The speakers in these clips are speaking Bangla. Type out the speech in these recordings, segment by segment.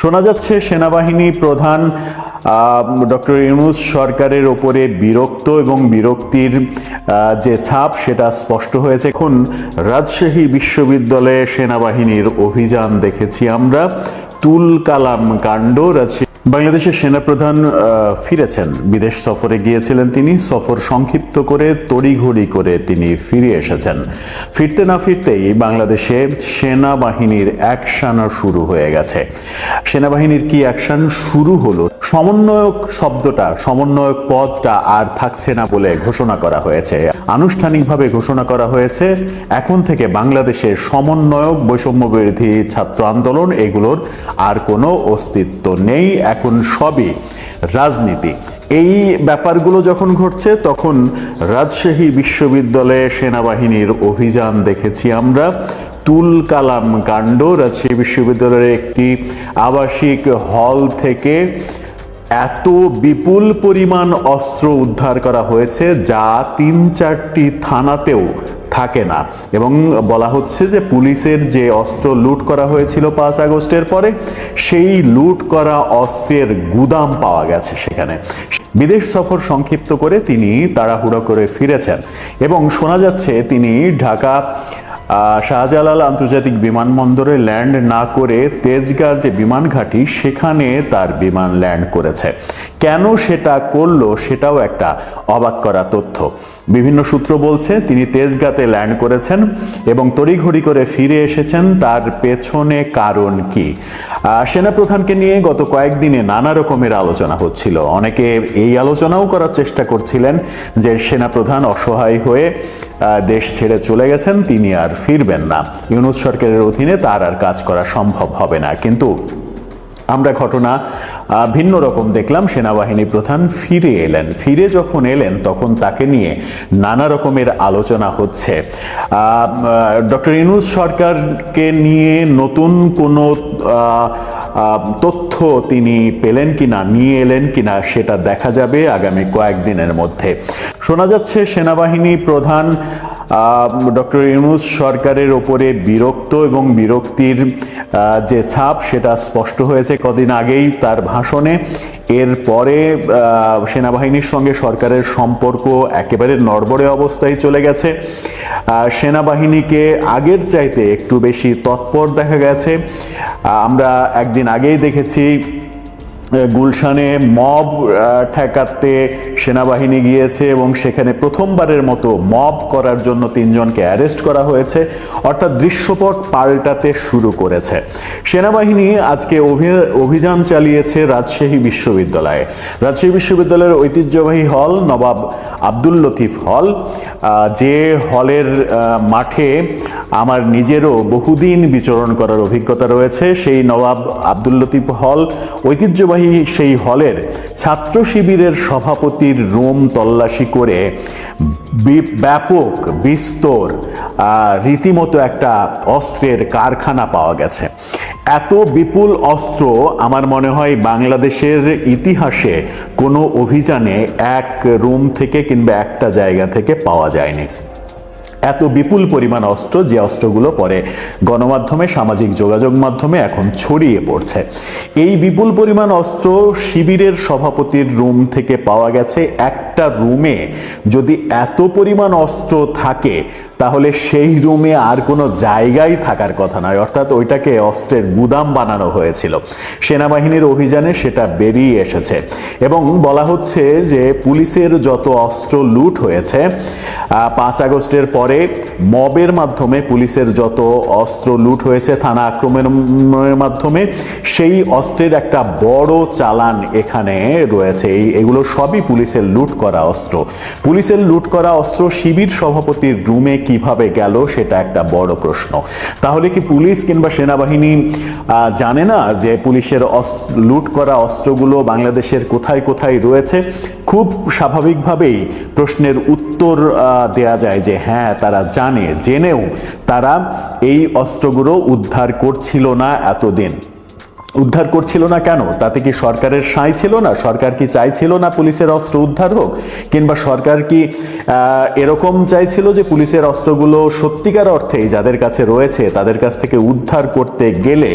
শোনা যাচ্ছে সেনাবাহিনী প্রধান ডক্টর ইউনুস সরকারের ওপরে বিরক্ত এবং বিরক্তির যে ছাপ, সেটা স্পষ্ট হয়েছে। এখন রাজশাহী বিশ্ববিদ্যালয়ে সেনাবাহিনীর অভিযান দেখেছি আমরা। তুল কালাম কাণ্ড, রাজশাহী বাংলাদেশের সেনাপ্রধান ফিরেছেন। বিদেশ সফরে গিয়েছিলেন তিনি। সফর সংক্ষিপ্ত করে, তড়িঘড়ি করে তিনি ফিরে এসেছেন। ফিরতে না ফিরতেই বাংলাদেশে সেনাবাহিনীর অ্যাকশন শুরু হয়ে গেছে। সেনাবাহিনীর কি অ্যাকশন শুরু হলো? সমন্বয়ক শব্দটা, সমন্বয়ক পদটা আর থাকছে না বলে ঘোষণা করা হয়েছে। আনুষ্ঠানিকভাবে ঘোষণা করা হয়েছে, এখন থেকে বাংলাদেশের সমন্বয়ক বৈষম্য বিরোধী ছাত্র আন্দোলন, এগুলোর আর কোনো অস্তিত্ব নেই। এখন সবই রাজনীতি। এই ব্যাপারগুলো যখন ঘটছে, তখন রাজশাহী বিশ্ববিদ্যালয়ে সেনাবাহিনীর অভিযান দেখেছি আমরা। তুল কালাম কাণ্ড, রাজশাহী বিশ্ববিদ্যালয়ের একটি আবাসিক হল থেকে এত বিপুল পরিমাণ অস্ত্র উদ্ধার করা হয়েছে, যা তিন চারটি থানাতেও থাকে না। এবং বলা হচ্ছে যে পুলিশের যে অস্ত্র লুট করা হয়েছিল পাঁচ আগস্টের পরে, সেই লুট করা অস্ত্রের গুদাম পাওয়া গেছে সেখানে। বিদেশ সফর সংক্ষিপ্ত করে তিনি তাড়াহুড়ো করে ফিরেছেন এবং শোনা যাচ্ছে তিনি ঢাকা শাহজালাল আন্তর্জাতিক বিমানবন্দরে ল্যান্ড না করে তেজগাঁর যে বিমান ঘাঁটি, সেখানে তার বিমান ল্যান্ড করেছে। কেন সেটা করল সেটাও একটা অবাক করা তথ্য। বিভিন্ন সূত্র বলছে, তিনি তেজগাতে ল্যান্ড করেছেন এবং তড়িঘড়ি করে ফিরে এসেছেন, তার পেছনে কারণ কি? সেনাপ্রধানকে নিয়ে গত কয়েকদিনে নানা রকমের আলোচনা হচ্ছিল। অনেকে এই আলোচনাও করার চেষ্টা করছিলেন যে সেনাপ্রধান অসহায় হয়ে দেশ ছেড়ে চলে গেছেন, তিনি আর ফিরবেন না। ইউনুস সরকারের অধীনে তার আর কাজ করা সম্ভব হবে না। কিন্তু আমরা ঘটনা ভিন্ন রকম দেখলাম। সেনাবাহিনী প্রধান ফিরে এলেন। ফিরে যখন এলেন, তখন তাকে নিয়ে নানা রকমের আলোচনা হচ্ছে। ডক্টর ইনুস সরকারকে নিয়ে নতুন কোনো তথ্য তিনি পেলেন কিনা, নিয়ে এলেন কিনা, সেটা দেখা যাবে আগামী কয়েকদিনের মধ্যে। শোনা যাচ্ছে, সেনাবাহিনী প্রধান ডক্টর ইউনুস সরকারের ওপরে বিরক্ত এবং বিরক্তির যে ছাপ, সেটা স্পষ্ট হয়েছে কদিন আগেই তার ভাষণে। এরপরে সেনাবাহিনীর সঙ্গে সরকারের সম্পর্ক একেবারে নড়বড়ে অবস্থায় চলে গেছে। সেনাবাহিনীকে আগের চাইতে একটু বেশি তৎপর দেখা গেছে। আমরা একদিন আগেই দেখেছি গুলশানে মব ঠেকাতে সেনাবাহিনী গিয়েছে এবং সেখানে প্রথমবারের মতো মব করার জন্য তিনজনকে অ্যারেস্ট করা হয়েছে, অর্থাৎ দৃশ্যপট পাল্টাতে শুরু করেছে। সেনাবাহিনী আজকে অভি- অভিযান চালিয়েছে রাজশাহী বিশ্ববিদ্যালয়ে। রাজশাহী বিশ্ববিদ্যালয়ের ঐতিহ্যবাহী হল নবাব আব্দুল লতিফ হল যে হলের মাঠে আমার নিজেরও বহুদিন বিচরণ করার অভিজ্ঞতা রয়েছে। সেই নবাব আব্দুল লতিফ হল ঐতিহ্যবাহী সেই হলের ছাত্র শিবিরের সভাপতির রুম তল্লাশি করে ব্যাপক বিস্তর রীতিমতো একটা অস্ত্রের কারখানা পাওয়া গেছে। এত বিপুল অস্ত্র আমার মনে হয় বাংলাদেশের ইতিহাসে কোনো অভিযানে এক রুম থেকে কিংবা একটা জায়গা থেকে পাওয়া যায়নি। এত বিপুল পরিমাণ অস্ত্র যে অস্ত্রগুলো পরে গণমাধ্যমে, সামাজিক যোগাযোগ মাধ্যমে এখন ছড়িয়ে পড়ছে। এই বিপুল পরিমাণ অস্ত্র শিবিরের সভাপতির রুম থেকে পাওয়া গেছে। একটা রুমে যদি এত পরিমাণ অস্ত্র থাকে, তাহলে সেই রুমে আর কোনো জায়গায় থাকার কথা নয়। অর্থাৎ ওইটাকে অস্ত্রের গুদাম বানানো হয়েছিল। সেনাবাহিনীর অভিযানে সেটা বেরিয়ে এসেছে। এবং বলা হচ্ছে যে পুলিশের যত অস্ত্র লুট হয়েছে পাঁচ আগস্টের পরে মবের মাধ্যমে পুলিশের যত অস্ত্র লুট হয়েছে, থানা আক্রমণের মাধ্যমে, সেই অস্ত্রের একটা বড় চালান এখানে রয়েছে। এই এগুলো সবই পুলিশের লুট করা অস্ত্র। পুলিশের লুট করা অস্ত্র শিবির সভাপতির রুমে কীভাবে গেল, সেটা একটা বড় প্রশ্ন। তাহলে কি পুলিশ কিংবা সেনাবাহিনী জানে না যে পুলিশের লুট করা অস্ত্রগুলো বাংলাদেশের কোথায় কোথায় রয়েছে? খুব স্বাভাবিকভাবেই প্রশ্নের উত্তর দেয়া যায় যে হ্যাঁ তারা জানে, জেনেও তারা এই অস্ত্রগুলো উদ্ধার করছিল না এতদিন। উদ্ধার করছিল না কেন? তাতে কি সরকারের সাঁই ছিল না? সরকার কি চাইছিল না পুলিশের অস্ত্র উদ্ধার হোক? কিংবা সরকার কি এরকম চাইছিল যে পুলিশের অস্ত্রগুলো সত্যিকার অর্থেই যাদের কাছে রয়েছে, তাদের কাছ থেকে উদ্ধার করতে গেলে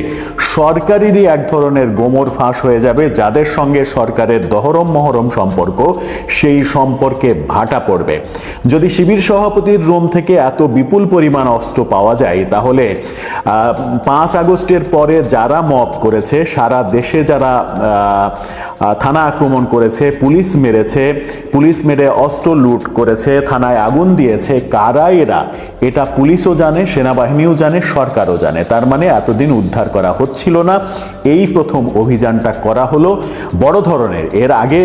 সরকারেরই এক ধরনের গোমর ফাঁস হয়ে যাবে, যাদের সঙ্গে সরকারের দহরম মহরম সম্পর্ক, সেই সম্পর্কে ভাটা পড়বে। যদি শিবির সভাপতির রুম থেকে এত বিপুল পরিমাণ অস্ত্র পাওয়া যায়, তাহলে পাঁচ আগস্টের পরে যারা মব করেছে সারা দেশে যারা থানা আক্রমণ করেছে, পুলিশ মেরেছে, পুলিশ মেরে অস্ত্র লুট করেছে, থানায় আগুন দিয়েছে, কারা এরা? এটা পুলিশও জানে, সেনাবাহিনীও জানে, সরকারও জানে। তার মানে এতদিন উদ্ধার করা হচ্ছিল না। এই প্রথম অভিযানটা করা হলো। বড় ধরনের, এর আগে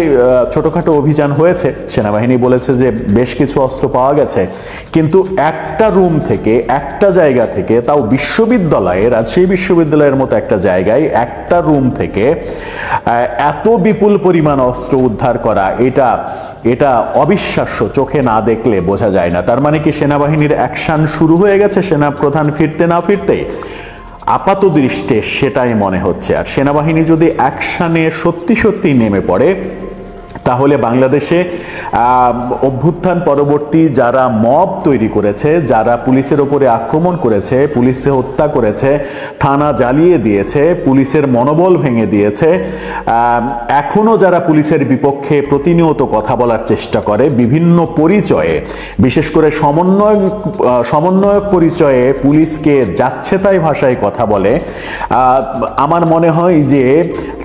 ছোটোখাটো অভিযান হয়েছে। সেনাবাহিনী বলেছে যে বেশ কিছু অস্ত্র পাওয়া গেছে। কিন্তু একটা রুম থেকে, একটা জায়গা থেকে, তাও বিশ্ববিদ্যালয়ে রাজশাহী বিশ্ববিদ্যালয়ের মতো একটা জায়গায় একটা রুম থেকে এত বিপুল পরিমাণ অস্ত্র উদ্ধার করা, এটা এটা অবিশ্বাস্য, চোখে না দেখলে বোঝা যায় না। তার মানে কি সেনাবাহিনীর অ্যাকশান শুরু হয়ে গেছে? সেনা প্রধান ফিরতে না ফিরতে আপাত দৃষ্টে সেটাই মনে হচ্ছে। আর সেনাবাহিনী যদি অ্যাকশানে সত্যি সত্যি নেমে পড়ে তাহলে বাংলাদেশে অভ্যুত্থান পরবর্তী যারা মব তৈরি করেছে, যারা পুলিশের ওপরে আক্রমণ করেছে পুলিশে হত্যা করেছে, থানা জ্বালিয়ে দিয়েছে, পুলিশের মনোবল ভেঙে দিয়েছে এখনও যারা পুলিশের বিপক্ষে প্রতিনিয়ত কথা বলার চেষ্টা করে, বিভিন্ন পরিচয়ে, বিশেষ করে সমন্বয় সমন্বয়ক পরিচয়ে পুলিশকে যাচ্ছে তাই ভাষায় কথা বলে আমার মনে হয় যে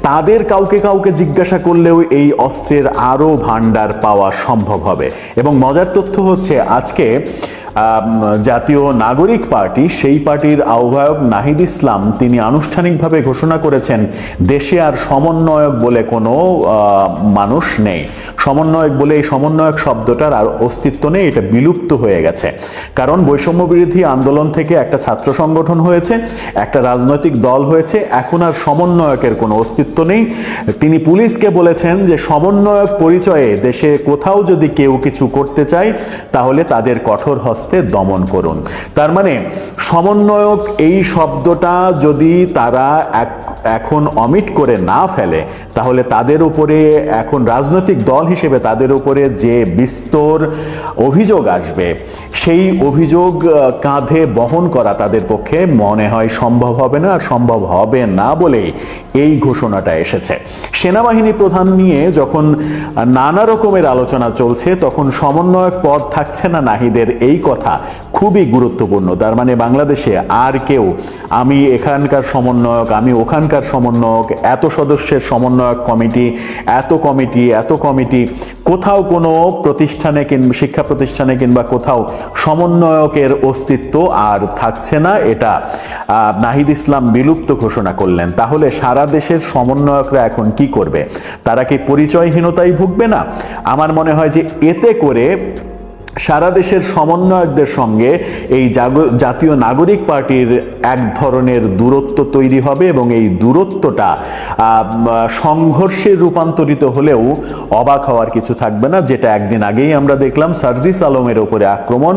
তাদের কাউকে কাউকে জিজ্ঞাসা করলেও এই অস্ত্রের আরও ভাণ্ডার পাওয়া সম্ভব হবে। এবং মজার তথ্য হচ্ছে আজকে জাতীয় নাগরিক পার্টি, সেই পার্টির আহ্বায়ক নাহিদ ইসলাম, তিনি আনুষ্ঠানিকভাবে ঘোষণা করেছেন, দেশে আর সমন্বয়ক বলে কোনো মানুষ নেই। সমন্বয়ক বলে এই সমন্বয়ক শব্দটার আর অস্তিত্ব নেই, এটা বিলুপ্ত হয়ে গেছে। কারণ বৈষম্য বিরোধী আন্দোলন থেকে একটা ছাত্র সংগঠন হয়েছে, একটা রাজনৈতিক দল হয়েছে, এখন আর সমন্বয়কের কোনো অস্তিত্ব নেই। তিনি পুলিশকে বলেছেন যে, সমন্বয়ক পরিচয়ে দেশে কোথাও যদি কেউ কিছু করতে চায়, তাহলে তাদের কঠোর হস্তে দমন করুন। তার মানে সমন্বয়ক এই শব্দটা যদি তারা এক এখন অমিট করে না ফেলে, তাহলে তাদের উপরে এখন রাজনৈতিক দল হিসেবে তাদের উপরে যে বিস্তর অভিযোগ আসবে, সেই অভিযোগ কাঁধে বহন করা তাদের পক্ষে মনে হয় সম্ভব হবে না আর সম্ভব হবে না বলেই এই ঘোষণাটা এসেছে। সেনাবাহিনী প্রধান নিয়ে যখন নানা রকমের আলোচনা চলছে, তখন সমন্বয়ক পদ থাকছে না নাহিদের এই কথা। খুবই গুরুত্বপূর্ণ। তার মানে বাংলাদেশে আর কেউ, আমি এখানকার সমন্বয়ক, আমি ওখানকার সমন্বয়ক, এত সদস্যের সমন্বয়ক কমিটি, এত কমিটি এত কমিটি, কোথাও কোনো প্রতিষ্ঠানে কিংবা শিক্ষা প্রতিষ্ঠানে কিংবা কোথাও সমন্বয়কের অস্তিত্ব আর থাকছে না এটা। নাহিদ ইসলাম বিলুপ্ত ঘোষণা করলেন। তাহলে সারা দেশের সমন্বয়করা এখন কি করবে? তারা কি পরিচয়হীনতায় ভুগবে না? আমার মনে হয় যে এতে করে সারা দেশের সমন্বয়কদের সঙ্গে এই জাতীয় নাগরিক পার্টির এক ধরনের দূরত্ব তৈরি হবে এবং এই দূরত্বটা সংঘর্ষে রূপান্তরিত হলেও অবাক হওয়ার কিছু থাকবে না, যেটা একদিন আগেই আমরা দেখলাম। সার্জিস আলমের ওপরে আক্রমণ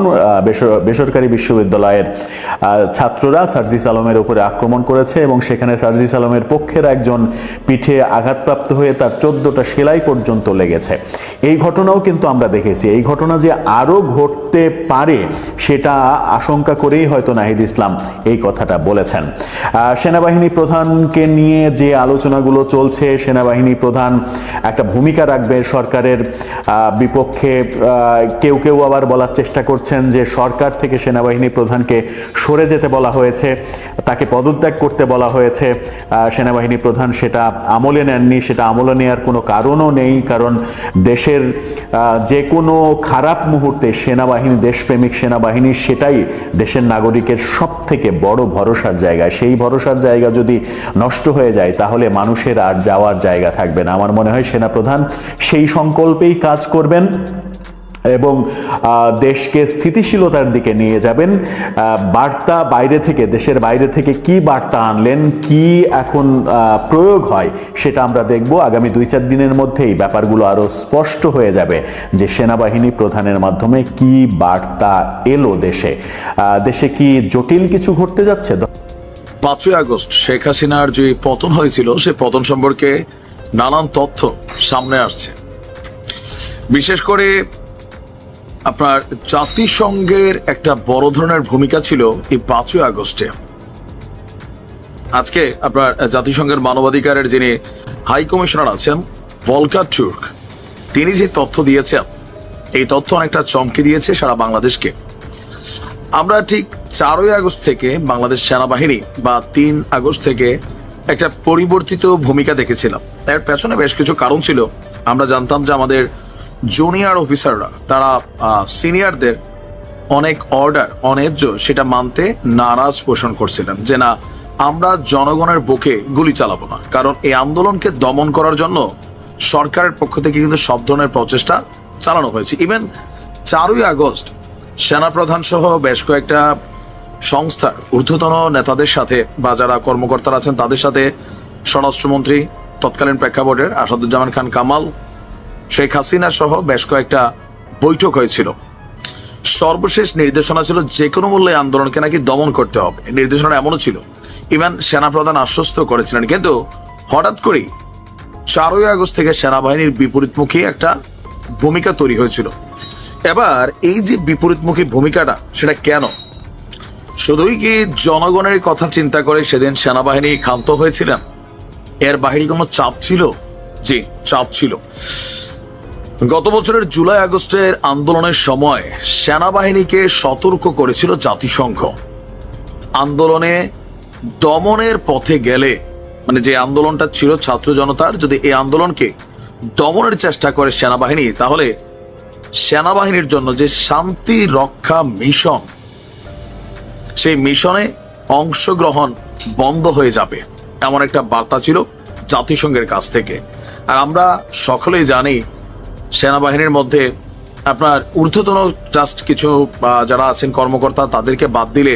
বেসরকারি বিশ্ববিদ্যালয়ের ছাত্ররা সার্জিস আলমের ওপরে আক্রমণ করেছে এবং সেখানে সার্জিস আলমের পক্ষের একজন পিঠে আঘাতপ্রাপ্ত হয়ে তার চোদ্দটা সেলাই পর্যন্ত লেগেছে। এই ঘটনাও কিন্তু আমরা দেখেছি। এই ঘটনা যে আরও ঘটতে পারে, সেটা আশঙ্কা করেই হয়তো নাহিদ ইসলাম এই কথাটা বলেছেন। সেনাবাহিনী প্রধানকে নিয়ে যে আলোচনাগুলো চলছে, সেনাবাহিনী প্রধান একটা ভূমিকা রাখবে সরকারের বিপক্ষে কেউ কেউ আবার বলার চেষ্টা করছেন যে সরকার থেকে সেনাবাহিনী প্রধানকে সরে যেতে বলা হয়েছে, তাকে পদত্যাগ করতে বলা হয়েছে। সেনাবাহিনী প্রধান সেটা আমলে নেননি, সেটা আমলে নেওয়ার কোনো কারণও নেই, কারণ দেশের যে কোনো খারাপ মুহূর্তে সেনাবাহিনী, দেশপ্রেমিক সেনাবাহিনী সেটাই দেশের নাগরিকের সব থেকে বড় ভরসার জায়গা। সেই ভরসার জায়গা যদি নষ্ট হয়ে যায়, তাহলে মানুষের আর যাওয়ার জায়গা থাকবে না। আমার মনে হয় সেনাপ্রধান সেই সংকল্পেই কাজ করবেন। এবং দেশকে স্থিতিশীলতার দিকে নিয়ে যাবেন। বার্তা বাইরে থেকে, দেশের বাইরে থেকে কি বার্তা আনলেন, কি এখন প্রয়োগ হয়, সেটা আমরা দেখব। আগামী দুই চার দিনের মধ্যেই ব্যাপারগুলো আরও স্পষ্ট হয়ে যাবে যে সেনাবাহিনী প্রধানের মাধ্যমে কি বার্তা এলো দেশে। দেশে কি জটিল কিছু ঘটতে যাচ্ছে? পাঁচই আগস্ট, শেখ হাসিনার যে পতন হয়েছিল, সে পতন সম্পর্কে নানান তথ্য সামনে আসছে। বিশেষ করে আপনার জাতিসংঘের একটা বড় ধরনের ভূমিকা ছিল এই পাঁচই আগস্টে। আজকে আপনার জাতিসংঘের মানবাধিকারের যিনি হাই কমিশনার আছেন, ভলকার টুর্ক, তিনি যে তথ্য দিয়েছেন, এই তথ্য অনেকটা চমকে দিয়েছে সারা বাংলাদেশকে। আমরা ঠিক চারই আগস্ট থেকে বাংলাদেশ সেনাবাহিনী বা তিন আগস্ট থেকে একটা পরিবর্তিত ভূমিকা দেখেছিলাম। এর পেছনে বেশ কিছু কারণ ছিল। আমরা জানতাম যে আমাদের জুনিয়র অফিসাররা তারা সিনিয়রদের অনেক অর্ডার অন্যায্য সেটা মানতে নারাজ পোষণ করছিলেন যে না, আমরা জনগণের বুকে গুলি চালাবো না। কারণ এই আন্দোলনকে দমন করার জন্য সরকারের পক্ষ থেকে কিন্তু সব ধরনের প্রচেষ্টা চালানো হয়েছে। ইভেন চারই আগস্ট সেনাপ্রধান সহ বেশ কয়েকটা সংস্থার ঊর্ধ্বতন নেতাদের সাথে বা যারা কর্মকর্তারা আছেন, তাদের সাথে স্বরাষ্ট্রমন্ত্রী তৎকালীন প্রেক্ষাপটের আসাদুজ্জামান খান কামাল শেখ হাসিনা সহ বেশ কয়েকটা বৈঠক হয়েছিল। সর্বশেষ নির্দেশনা ছিল যে কোনো মূল্যে আন্দোলনকে নাকি দমন করতে হবে। নির্দেশনা এমনও ছিল। ইভেন সেনাপ্রধান আশ্বস্ত করেছিলেন, কিন্তু হঠাৎ করেই চারই আগস্ট থেকে সেনাবাহিনীর বিপরীতমুখী একটা ভূমিকা তৈরি হয়েছিল। এবার এই যে বিপরীতমুখী ভূমিকাটা, সেটা কেন? শুধুই কি জনগণের কথা চিন্তা করে সেদিন সেনাবাহিনী ক্ষান্ত হয়েছিলেন? এর বাহিরে কোনো চাপ ছিল? জি, চাপ ছিল। গত বছরের জুলাই আগস্টের আন্দোলনের সময় সেনাবাহিনীকে সতর্ক করেছিল জাতিসংঘ। আন্দোলনে দমনের পথে গেলে মানে যে আন্দোলনটা ছিল ছাত্র জনতার, যদি এই আন্দোলনকে দমনের চেষ্টা করে সেনাবাহিনী, তাহলে সেনাবাহিনীর জন্য যে শান্তি রক্ষা মিশন, সেই মিশনে অংশগ্রহণ বন্ধ হয়ে যাবে, এমন একটা বার্তা ছিল জাতিসংঘের কাছ থেকে। আর আমরা সকলেই জানি সেনাবাহিনীর মধ্যে আপনার ঊর্ধ্বতন জাস্ট কিছু যারা আছেন কর্মকর্তা, তাদেরকে বাদ দিলে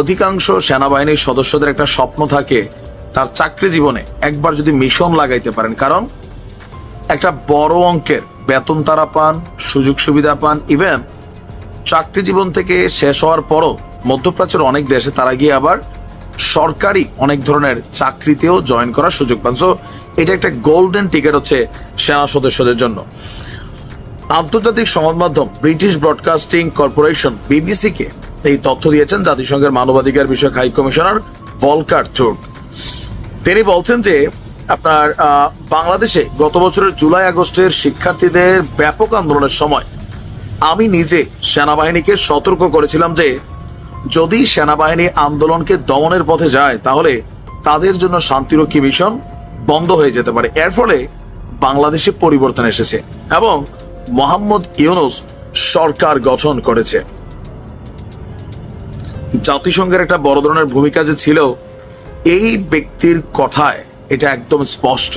অধিকাংশ সেনাবাহিনীর সদস্যদের একটা স্বপ্ন থাকে তার চাকরি জীবনে একবার যদি মিশন লাগাইতে পারেন। কারণ একটা বড় অঙ্কের বেতন তারা পান, সুযোগ সুবিধা পান ইভেন চাকরি জীবন থেকে শেষ হওয়ার পরও মধ্যপ্রাচ্যের অনেক দেশে তারা গিয়ে আবার সরকারি অনেক ধরনের চাকরিতেও জয়েন করার সুযোগ পান। সো এটা একটা গোল্ডেন টিকিট হচ্ছে সেনা সদস্যদের জন্য। আন্তর্জাতিক সংবাদ মাধ্যম ব্রিটিশ ব্রডকাস্টিং কর্পোরেশন বিবিসি কে এই তথ্য দিয়েছেন জাতিসংঘের মানবাধিকার বিষয়ক হাই কমিশনার ভলকার টুর্ক তিনি বলছেন যে, আপনার বাংলাদেশে গত বছরের জুলাই আগস্টের শিক্ষার্থীদের ব্যাপক আন্দোলনের সময় আমি নিজে সেনাবাহিনীকে সতর্ক করেছিলাম যে, যদি সেনাবাহিনী আন্দোলনকে দমনের পথে যায়, তাহলে তাদের জন্য শান্তিরক্ষী মিশন বন্ধ হয়ে যেতে পারে। এর ফলে বাংলাদেশে পরিবর্তন এসেছে এবং মোহাম্মদ ইউনুস সরকার গঠন করেছে। জাতিসংঘের একটা বড় ধরনের ভূমিকা যে ছিল, এই ব্যক্তির কথায় এটা একদম স্পষ্ট।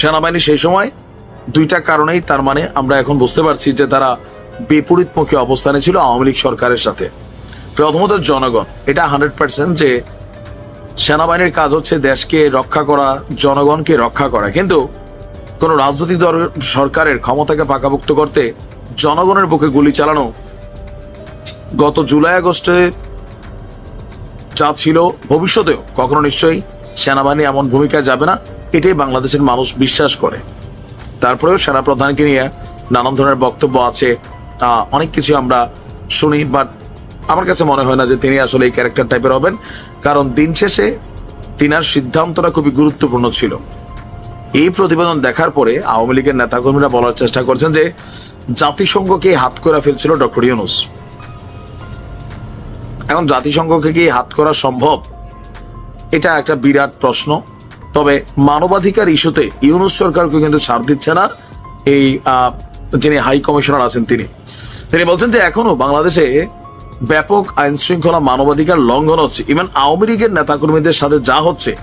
সেনাবাহিনী সেই সময় দুইটা কারণেই, তার মানে আমরা এখন বুঝতে পারছি যে তারা বিপরীতমুখী অবস্থানে ছিল আওয়ামী লীগ সরকারের সাথে। প্রথমত জনগণ, এটা হান্ড্রেড পার্সেন্ট যে সেনাবাহিনীর কাজ হচ্ছে দেশকে রক্ষা করা, জনগণকে রক্ষা করা। কিন্তু কোন রাজনৈতিক দল সরকারের ক্ষমতাকে পাকাভুক্ত করতে জনগণের বুকে গুলি চালানো গত জুলাই আগস্টে যা ছিল, ভবিষ্যতেও কখনো নিশ্চয়ই সেনাবাহিনী এমন ভূমিকা যাবে না, এটাই বাংলাদেশের মানুষ বিশ্বাস করে। তারপরেও সেনা প্রধানকে নিয়ে নানান ধরনের বক্তব্য আছে অনেক কিছু আমরা শুনি, বাট আমার কাছে মনে হয় না যে তিনি আসলে এই ক্যারেক্টার টাইপের হবেন। কারণ দিন শেষে তিনার সিদ্ধান্তটা খুবই গুরুত্বপূর্ণ ছিল। এই প্রতিবেদন দেখার পরে আওয়ামী লীগের নেতাকর্মীরা বলার চেষ্টা করছেন যে জাতিসংঘকে হাত করে ফেলছিল ডক্টর ইউনুস। এখন জাতিসংঘকে কি হাত করা সম্ভব? এটা একটা বিরাট প্রশ্ন। তবে মানবাধিকার ইস্যুতে ইউনুস সরকারকে কিন্তু ছাড় দিচ্ছে না এই যিনি হাই কমিশনার আছেন তিনি। তিনি বলছেন যে এখনও বাংলাদেশে ব্যাপক আইনশৃঙ্খলা মানবাধিকার লঙ্ঘন হচ্ছে। ইভেন আওয়ামী লীগের নেতাকর্মীদের সাথে যা হচ্ছে